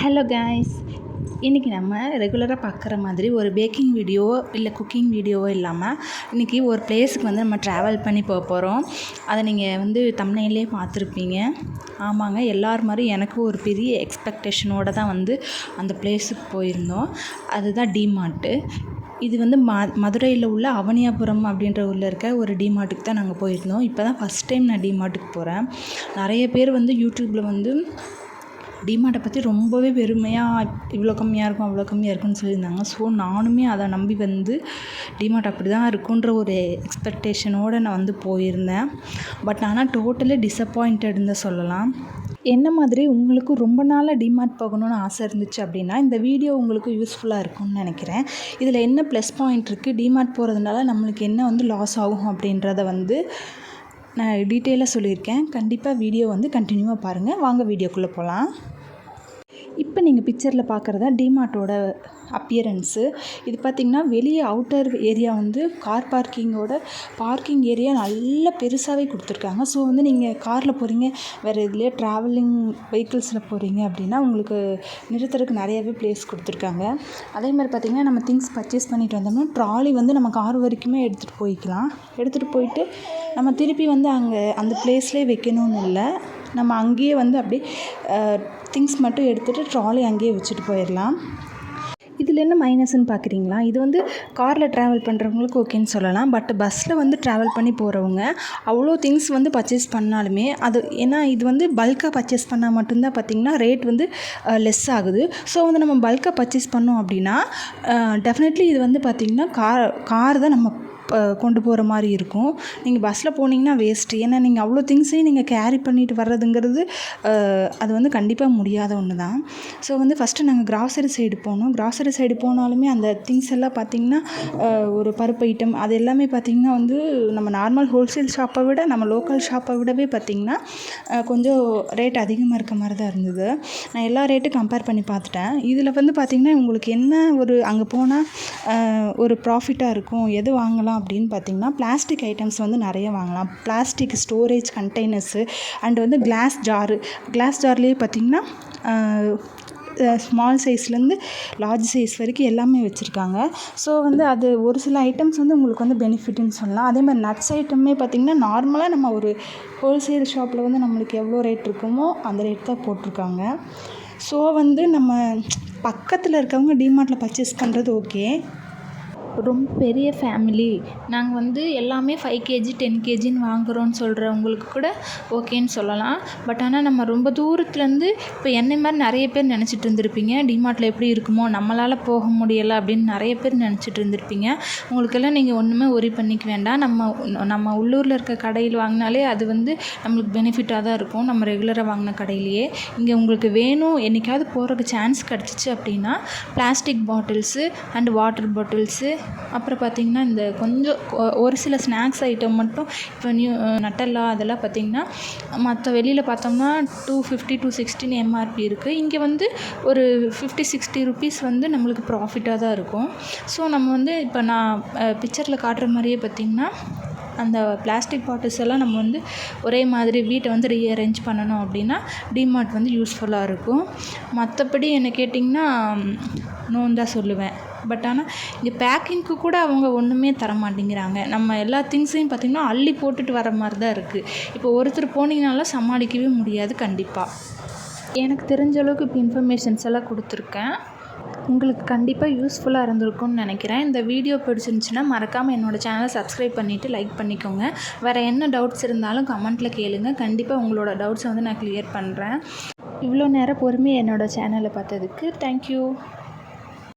Hello guys இன்றைக்கி நம்ம ரெகுலராக பார்க்குற மாதிரி ஒரு பேக்கிங் வீடியோ இல்லை குக்கிங் வீடியோவோ இல்லாமல் இன்றைக்கி ஒரு பிளேஸுக்கு வந்து நம்ம ட்ராவல் பண்ணி போக போகிறோம் அதை நீங்கள் வந்து தம்னையிலே பார்த்துருப்பீங்க. ஆமாங்க எல்லார் மாதிரி எனக்கும் ஒரு பெரிய எக்ஸ்பெக்டேஷனோடு தான் வந்து அந்த பிளேஸுக்கு போயிருந்தோம். அதுதான் டிமார்ட்டு இது வந்து ம மதுரையில் உள்ள அவனியாபுரம் அப்படின்ற ஊரில் இருக்க ஒரு டிமார்ட்டுக்கு தான் நாங்கள் போயிருந்தோம். இப்போ தான் ஃபஸ்ட் டைம் நான் டிமார்ட்டுக்கு போகிறேன் நிறைய பேர் வந்து யூடியூப்பில் வந்து டிமார்ட்டை பற்றி ரொம்பவே பெருமையாக இவ்வளோ கம்மியாக இருக்கும் அவ்வளோ கம்மியாக இருக்கும்னு சொல்லியிருந்தாங்க. ஸோ நானுமே அதை நம்பி வந்து டிமார்ட் அப்படி தான் இருக்குன்ற ஒரு எக்ஸ்பெக்டேஷனோடு நான் வந்து போயிருந்தேன். பட் ஆனால் டோட்டலி டிசப்பாயிண்டட்னு சொல்லலாம். என்ன மாதிரி உங்களுக்கு ரொம்ப நாளாக டிமார்ட் போகணும்னு ஆசை இருந்துச்சு அப்படின்னா இந்த வீடியோ உங்களுக்கு யூஸ்ஃபுல்லாக இருக்கும்னு நினைக்கிறேன். இதில் என்ன ப்ளஸ் பாயிண்ட் இருக்குது டிமார்ட் போகிறதுனால நம்மளுக்கு என்ன வந்து லாஸ் ஆகும் அப்படின்றத வந்து நான் டீட்டெயிலாக சொல்லியிருக்கேன். கண்டிப்பாக வீடியோ வந்து கண்டினியூவாக பாருங்கள் வாங்க வீடியோக்குள்ளே போகலாம் இப்போ நீங்கள் பிக்சரில் பார்க்குறது தான் டிமார்ட்டோட அப்பியரன்ஸு இது பார்த்திங்கன்னா வெளியே அவுட்டர் ஏரியா வந்து கார் பார்க்கிங்கோட பார்க்கிங் ஏரியா நல்ல பெருசாகவே கொடுத்துருக்காங்க. ஸோ வந்து நீங்கள் காரில் போகிறீங்க வேறு இதுலேயே ட்ராவலிங் வெஹிக்கிள்ஸில் போகிறீங்க அப்படின்னா உங்களுக்கு நிறுத்துறதுக்கு நிறையாவே ப்ளேஸ் கொடுத்துருக்காங்க. அதே மாதிரி பார்த்திங்கன்னா நம்ம திங்ஸ் பர்ச்சேஸ் பண்ணிட்டு வந்தோம்னா ட்ராலி வந்து நம்ம கார் வரைக்குமே எடுத்துகிட்டு போய்க்கலாம். எடுத்துகிட்டு போயிட்டு நம்ம திருப்பி வந்து அங்கே அந்த ப்ளேஸ்லேயே வைக்கணும்னு இல்லை. நம்ம அங்கேயே வந்து அப்படியே திங்ஸ் மட்டும் எடுத்துகிட்டு ட்ராலி அங்கேயே வச்சுட்டு போயிடலாம். இதில் என்ன மைனஸ்ன்னு பார்க்குறீங்களா இது வந்து காரில் ட்ராவல் பண்ணுறவங்களுக்கு ஓகேன்னு சொல்லலாம். பட் பஸ்ஸில் வந்து ட்ராவல் பண்ணி போகிறவங்க அவ்வளோ திங்ஸ் வந்து பர்ச்சேஸ் பண்ணாலுமே அது ஏன்னா இது வந்து பல்காக பர்ச்சேஸ் பண்ணால் மட்டும்தான் பார்த்திங்கன்னா ரேட் வந்து லெஸ் ஆகுது. ஸோ வந்து நம்ம பல்காக பர்ச்சேஸ் பண்ணோம் அப்படின்னா டெஃபினெட்லி இது வந்து பார்த்திங்கன்னா கார் கார் தான் நம்ம கொண்டு போகிற மாதிரி இருக்கும். நீங்கள் பஸ்ஸில் போனீங்கன்னா வேஸ்ட்டு ஏன்னா நீங்கள் அவ்வளோ திங்ஸையும் நீங்கள் கேரி பண்ணிட்டு வர்றதுங்கிறது அது வந்து கண்டிப்பாக முடியாத ஒன்று தான் ஸோ வந்து ஃபஸ்ட்டு நாங்கள் கிராசரி சைடு போனோம். கிராசரி சைடு போனாலுமே அந்த திங்ஸ் எல்லாம் பார்த்திங்கன்னா ஒரு பருப்பு ஐட்டம் அது எல்லாமே பார்த்திங்கன்னா வந்து நம்ம நார்மல் ஹோல்சேல் ஷாப்பை விட நம்ம லோக்கல் ஷாப்பை விடவே பார்த்திங்கன்னா கொஞ்சம் ரேட் அதிகமாக இருக்க மாதிரி தான் இருந்தது. நான் எல்லா ரேட்டும் கம்பேர் பண்ணி பார்த்துட்டேன் இதில் வந்து பார்த்திங்கன்னா உங்களுக்கு என்ன ஒரு அங்கே போனால் ஒரு ப்ராஃபிட்டாக இருக்கும்? எது வாங்கலாம்? அப்படின்னு பார்த்தீங்கன்னா பிளாஸ்டிக் ஐட்டம்ஸ் வந்து நிறைய வாங்கலாம். பிளாஸ்டிக் ஸ்டோரேஜ் கண்டெய்னர்ஸு அண்ட் வந்து கிளாஸ் ஜாரு கிளாஸ் ஜார்லேயே பார்த்திங்கன்னா ஸ்மால் சைஸ்லேருந்து லார்ஜ் சைஸ் வரைக்கும் எல்லாமே வச்சுருக்காங்க. ஸோ வந்து அது ஒரு சில ஐட்டம்ஸ் வந்து உங்களுக்கு வந்து பெனிஃபிட்டுன்னு சொல்லலாம். அதே மாதிரி நட்ஸ் ஐட்டமே பார்த்திங்கன்னா நார்மலாக நம்ம ஒரு ஹோல்சேல் ஷாப்பில் வந்து நம்மளுக்கு எவ்வளோ ரேட் இருக்குமோ அந்த ரேட் தான் போட்டிருக்காங்க. ஸோ வந்து நம்ம பக்கத்தில் இருக்கவங்க டிமார்ட்டில் பர்ச்சேஸ் பண்ணுறது ஓகே ரொம்ப பெரிய ஃபேமிலி நாங்கள் வந்து எல்லாமே ஃபைவ் கேஜி டென் கேஜின்னு வாங்குகிறோன்னு சொல்கிறவங்களுக்கு கூட ஓகேன்னு சொல்லலாம். பட் ஆனால் நம்ம ரொம்ப தூரத்துலேருந்து இப்போ என்னை மாதிரி நிறைய பேர் நினச்சிட்டு இருந்திருப்பீங்க. டிமார்ட்டில் எப்படி இருக்குமோ நம்மளால் போக முடியலை அப்படின்னு நிறைய பேர் நினச்சிட்டு இருந்திருப்பீங்க. உங்களுக்கெல்லாம் நீங்கள் ஒன்றுமே ஒரி பண்ணிக்க வேண்டாம். நம்ம நம்ம உள்ளூரில் இருக்க கடையில் வாங்கினாலே அது வந்து நம்மளுக்கு பெனிஃபிட்டாக தான் இருக்கும். நம்ம ரெகுலராக வாங்கின கடையிலேயே. இங்கே உங்களுக்கு வேணும் என்றைக்காவது போகிறதுக்கு சான்ஸ் கிடச்சிச்சு அப்படின்னா plastic bottles and water bottles அப்புறம் பார்த்திங்கன்னா இந்த கொஞ்சம் ஒரு சில ஸ்நாக்ஸ் ஐட்டம் மட்டும் இப்போ நியூ நட்டல்லா அதெல்லாம் பார்த்திங்கன்னா மற்ற வெளியில் பார்த்தோம்னா டூ ஃபிஃப்டி டூ சிக்ஸ்டின்னு எம்ஆர்பி இருக்குது இங்கே வந்து ஒரு ஃபிஃப்டி சிக்ஸ்டி ருபீஸ் வந்து நம்மளுக்கு ப்ராஃபிட்டாக தான் இருக்கும். ஸோ நம்ம வந்து இப்போ நான் பிக்சரில் காட்டுற மாதிரியே பார்த்திங்கன்னா அந்த பிளாஸ்டிக் பாட்டில்ஸ் எல்லாம் நம்ம வந்து ஒரே மாதிரி வீட்டை வந்து ரீஅரேஞ்ச் பண்ணணும் அப்படின்னா டிமார்ட் வந்து யூஸ்ஃபுல்லாக இருக்கும். மற்றபடி என்ன கேட்டிங்கன்னா நோன் தான் சொல்லுவேன். பட் ஆனால் இங்கே பேக்கிங்க்கு கூட அவங்க ஒன்றுமே தர மாட்டேங்கிறாங்க நம்ம எல்லா திங்ஸையும் பார்த்திங்கன்னா அள்ளி போட்டுட்டு வர மாதிரி தான் இருக்குது இப்போ ஒருத்தர் போனீங்கனாலும் சமாளிக்கவே முடியாது கண்டிப்பாக எனக்கு தெரிஞ்ச அளவுக்கு இப்போ இன்ஃபர்மேஷன்ஸ் எல்லாம் கொடுத்துருக்கேன். உங்களுக்கு கண்டிப்பாக யூஸ்ஃபுல்லாக இருந்திருக்கும்னு நினைக்கிறேன். இந்த வீடியோ பிடிச்சிருந்துச்சின்னா மறக்காமல் என்னோடய சேனலை சப்ஸ்கிரைப் பண்ணிவிட்டு லைக் பண்ணிக்கோங்க. வேறு என்ன டவுட்ஸ் இருந்தாலும் கமெண்ட்டில் கேளுங்க. கண்டிப்பாக உங்களோட டவுட்ஸை வந்து நான் க்ளியர் பண்ணுறேன் இவ்வளோ நேரம் பொறுமையாக என்னோடய சேனலை பார்த்ததுக்கு தேங்க்யூ